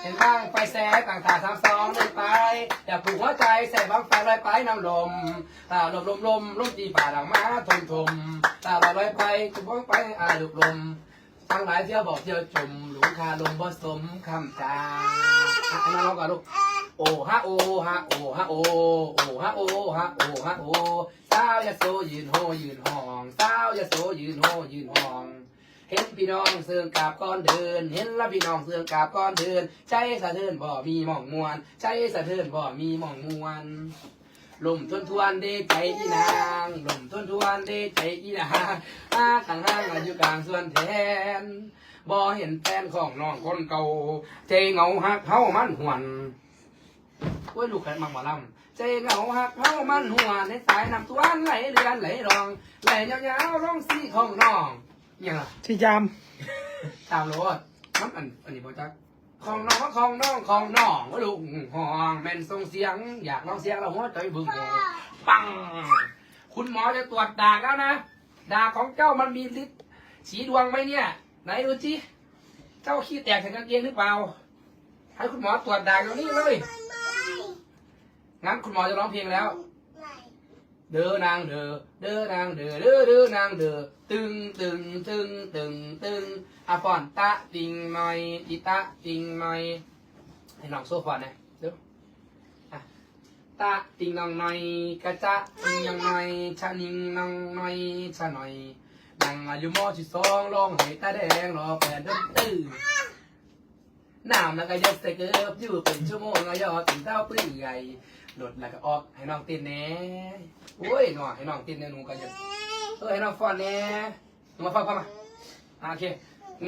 เห็นบ้างไฟแสงต่างตาสามสองเลยไป อยากผูกหัวใจใส่บ้างไฟลอยไปน้ำลมตาลมลมลมลมตีป่าหลังม้าทมทมตาลอยลอยไปจุบบ้างไปอาลุกลมทั้งหลายเที่ยวบอกเที่ยวชมหลงคาลมบ่สมคำจาอะให้น้องร้องก่อนลูกโอฮะโอฮะโอฮะโอโอฮะโอฮะโอฮะโอสาวยะโสยืนโหยืนห้องสาวยะโสยืนโหยืนห้อง เห็นพี่น้องเสื่องกาบก้อนเดิน เห็นล้วพี่น้องเสื่องกาบก้อนเดิน ใจสะเทือนบ่มีหม่องมวนใจสะเทือนบ่มีหม่องมวนลมทวนทวนเดใจอีนางลมทวนทวนเดใจอีนางอาข้างห้างอยู่กลางส่วนแทนบ่เห็นแฟนของน้องคนเก่าใจเหงาหักเฮามันหวนโอ้ยลูกแขมังหมอลำใจเหงาหักเฮามันหัวในสายน้ำตวนไหลเรือนไหลรองไหลยาวๆร้องสีของน้อง ยังล่ะที่ยามตามโลดมันอันอันนี้บอจักของน้องของน้องของน้องว่าลูกห้องแม่นส่งเสียง อยากลองเสียงแล้วหัวใจบึ้งโหปัง คุณหมอจะตรวจดากแล้วนะดากของเจ้ามันมีฤทธิ์สีดวงไหมเนี่ย ไหนดูจิเจ้าขี้แตกใส่กางเกงหรือเปล่า ให้คุณหมอตรวจดากเดี๋ยวนี้เลยงั้นคุณหมอจะร้องเพลงแล้ว เด้อนางเด้อเด้อนางเด้อเด้อเด้อนางเด้อตึงตึงตึงตึงตึงอะฟอนตะติงหน่อยอีตะติงหน่อยให้น้องโซฟอนนะเดี๋ยวอะตะติงน้องหน่อยกะจะติงยังหน่อยชะนิงน้องหน่อยชะหน่อยนั่งอายุมอที่สองร้องให้ตาแดงรอแปดเดินตื้อ น้ำแล้วก็ยัดใส่เกือบอยู่เป็นชั่วโมงแล้วยอดถึงเต้าเปลือยหลดแล้วก็ออกให้น้องตินแหน่โอ้ยหน่อยให้น้องตินแหน่หนูก็จะเออให้น้องฟอนแหน่หนูมาฟังฟังมาโอเค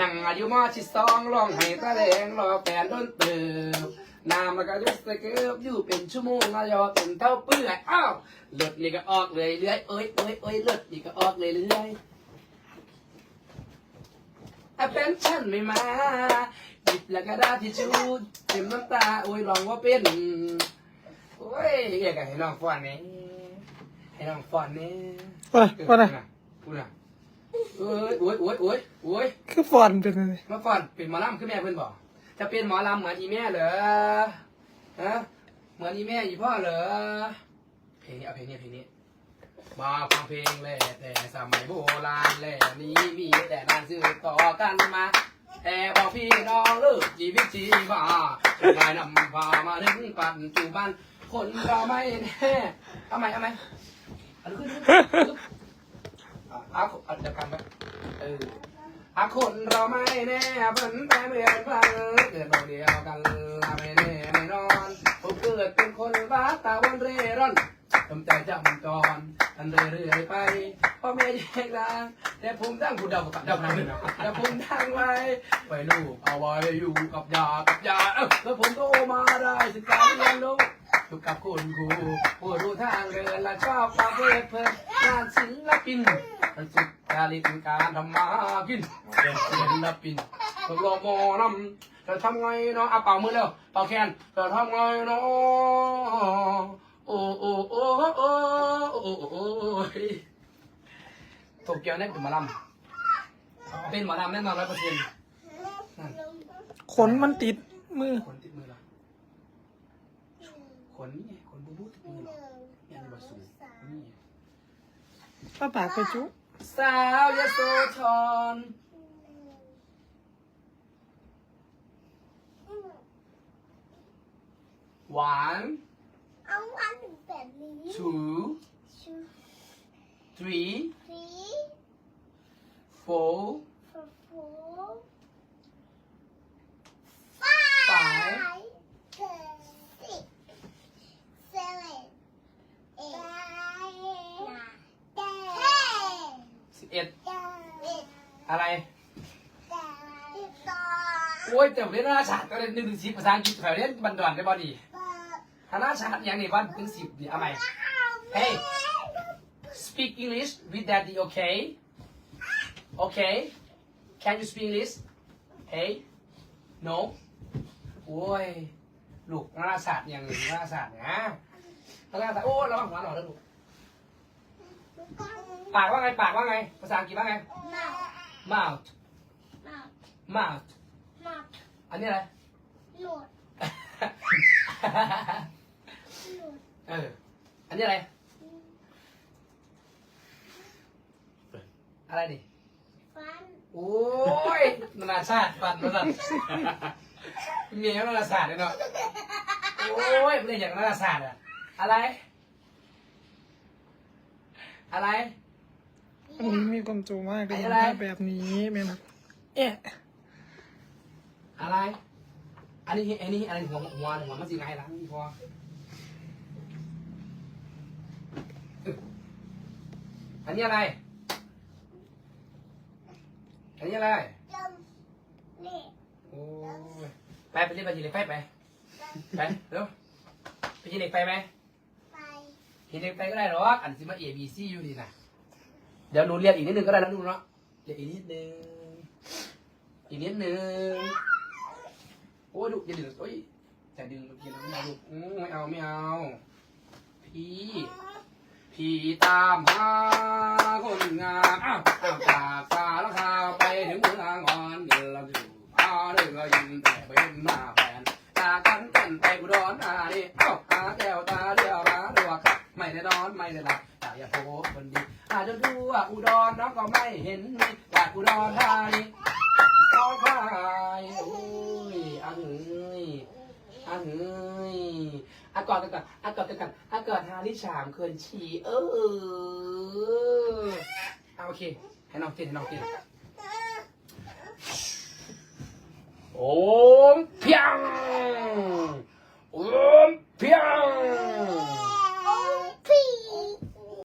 นั่งอายุมอชิสองร้องให้ตาแดงรอแปดโดนเติบน้ำแล้วก็ยุบใส่เกือบอยู่เป็นชั่วโมงแล้วยอดถึงเต้าเปื่อยอ้าวเลือดนี่ก็ออกเลยเรื่อยเอ้ยเอ้ยเอ้ยเลือดนี่ก็ออกเลยเรื่อยถ้าเป็นฉันไม่มา บแล้วก็ได้ที่ชูเต็มน้ำตาโอ้ยลองว่าเป็นโอ้ยอยากให้น้องฟอนนี่ให้น้องฟอนนี่โอ้ยว่าไงพูดนะโอ้ยโอ้ยโอ้ยโอ้ยโอ้ยคือฟอนเป็นอะไรมาฟอนเป็นหมอลำคือแม่เพิ่นบอกจะเป็นหมอลำเหมือนอีแม่เหรอฮะเหมือนอีแม่อีพ่อเหรอเพลงนี้เอาเพลงนี้เพลงนี้มาฟังเพลงแหล่แต่สมัยโบราณแหล่นี้มีแต่นานซื้อต่อกันมา แต่บอกพี่น้องเลิกชีวิตชีวาจะได้นำพามาถึงปัจจุบัน คนเราไม่แน่เอาไหมเอาไหมอาขึ้นขึ้นอะอาเอาเดียวกันไปเอออาคนเราไม่แน่เพิ่นแต่เหมือนพันเกิดเราเดียวกันไม่แน่ไม่นอนผมเกิดเป็นคนบ้าตาวันเร่ร่อน ทำใจจำจรอันเรื่อยๆไปพ่อแม่แยกทางแต่ผมตั้งผู้เดากับเดาหนึ่งแต่ผมตั้งไว้ไปลูกเอาไว้อยู่กับยากับยาเอ้าแล้วผมโตมาได้ศึกษาเรียนรู้อยู่กับคุณครูผู้รู้ทางเดินและชอบความเพลิดเพลินงานศิลปินมันสุดการินการทำมากินเป็นศิลปินตัวรอมอนำจะทำไงเนาะเอาเป่ามือเร็วเป่าแคนจะทำไงเนาะ โอ้โอ้โอ้โอ้โอ้โอ้ยโตเกียวเนี่ยเป็นหมอลำเป็นหมอลำแน่นอนร้อยเปอร์เซ็นต์ขนมันติดมือขนติดมือเหรอขนนี่ไงขนบูบูติดมือเหรอยังบาสูนี่ไงป้าปากไปจุสาวยโสธรหวาน เอาวันแบบนี้ two ชู three สี four ฟูฟู five เกิดสิบเซเว่นเอ็ดไนน์เต้สิบเอ็ดเจ็ดอะไรแปดสิบสองโอ้ยแต่เรียนนานาชาติก็เรียนหนึ่งถึงสิบภาษาอังกฤษแถวเรียนบันดอนได้บ่ดีแปด นานาชาติอย่างนี้วันถึงสิบนี่เอาไหม Hey speak English with daddy okay okay can you speak English hey no โอ้ยลูกนานาชาติอย่างนี้นานาชาตินะนานาชาติโอ้ระวังหัวหน่อยนะลูกปากว่าไงปากว่าไง ภาษาอังกฤษว่าไงมา mouth มา mouth มาอันนี้อะไรลหลุดหลุด เออ อันนี้อะไร อะไรดิ ฟันโอ้ย นานาชาติฟันมาสั่นเมียนานาชาติเลยเนาะ โอ้ยไม่ได้อย่างนานาชาติอะอะไร อะไร อันนี้มีความจูมากเลยอะไร แบบนี้แม่นะเอ๊ะอะไร อันนี้อันนี้อันนี้หัวหัวหัวมันสิไงล่ะนี่พอเอ อันนี้อะไร อันนี้อะไรจมนี่โอ้ยไปไปเล่นไปยีเหล็กไฟไป ไปเร็วไปยีเหล็กไฟไหมไปยีเหล็กไฟก็ได้หรอกอันสิมา A B C อยู่ดีนะเดี๋ยวหนูเรียกอีกนิดนึงก็ได้แล้วหนูเนาะเรียกอีกนิดนึง อีกนิดนึง โอ้ยดูอย่าดึงโอ้ยจะดึงลูกอย่าดึงไม่เอาลูกอืมไม่เอาไม่เอา พี่ พี่ตามหาคนงามอาวอ้าวจากสารคามไปถึงเมืองอ่อนเดินเราอยู่พาเดินเรายิ้มแต่ไปเห็นหน้าแฟนจากันกันไปอุดรธานีเอ้าหาแก้วตาเดียวมาดัวครับไม่ได้นอนไม่ได้หลับแต่อย่าโพบคนดีอาจจะดูว่าอุดรน้องก็ไม่เห็นมีจากอุดรธานีต้องพายโอ้ยอังเอ้ยอังเอ้ยอากอดกันก่อนอากอดกันก่อนอากอดฮาริชามเคินชีเออเอาโอเค ให้น้องกินให้น้องกินโอมเพียงโอมเพียง